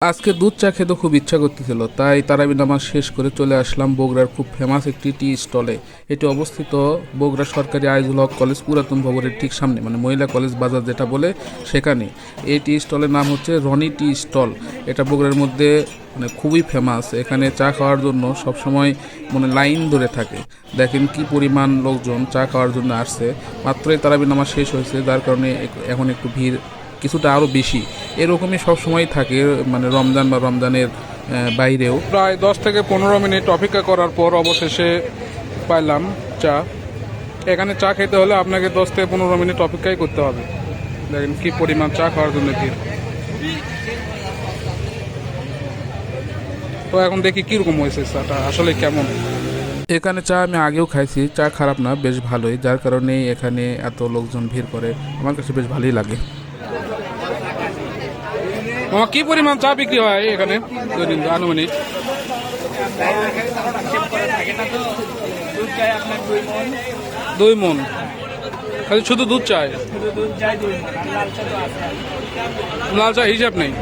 আজকে দুধ চা খেতে খুব ইচ্ছা করতেছিল, তাই তারাবি নামাজ শেষ করে চলে আসলাম বগুড়ার খুব ফেমাস একটি টি স্টলে এটি অবস্থিত বগুড়া সরকারি আইজুল হক কলেজ, পুরাতন ভবনের ঠিক সামনে মানে মহিলা কলেজ বাজার যেটা বলে সেখানে। এই টি স্টলের নাম হচ্ছে রনি টি স্টল এটা বগুড়ার মধ্যে মানে খুবই ফেমাস এখানে চা খাওয়ার জন্য সবসময় মানে লাইন ধরে থাকে। দেখেন কি পরিমাণ লোকজন চা খাওয়ার জন্য আসছে। মাত্রই তারাবি নামাজ শেষ হয়েছে, যার কারণে এখন একটু ভিড় কিছুটা আরও বেশি। এরকমই সব সময় থাকে মানে রমজান বা রমজানের বাইরেও। প্রায় দশ থেকে পনেরো মিনিট অপেক্ষা করার পর অবশেষে পাইলাম চা। এখানে চা খেতে হলে আপনাকে দশ থেকে পনেরো মিনিট অপেক্ষাই করতে হবে। দেখেন কি পরিমাণ চা খাওয়ার জন্য ভিড়। তো এখন দেখি কীরকম হয়েছে চাটা আসলে কেমন? এখানে চা আমি আগেও খাইছি চা খারাপ না বেশ ভালোই। যার কারণে এখানে এত লোকজন ভিড় করে আমার কাছে বেশ ভালোই লাগে। মামা কি পরিমাণ চা বিক্রি হয় এখানে? দৈনিক আনুমানিক। দুই মন। খালি শুধু দুধ চায় চাই লাল চা হিসাব নেই।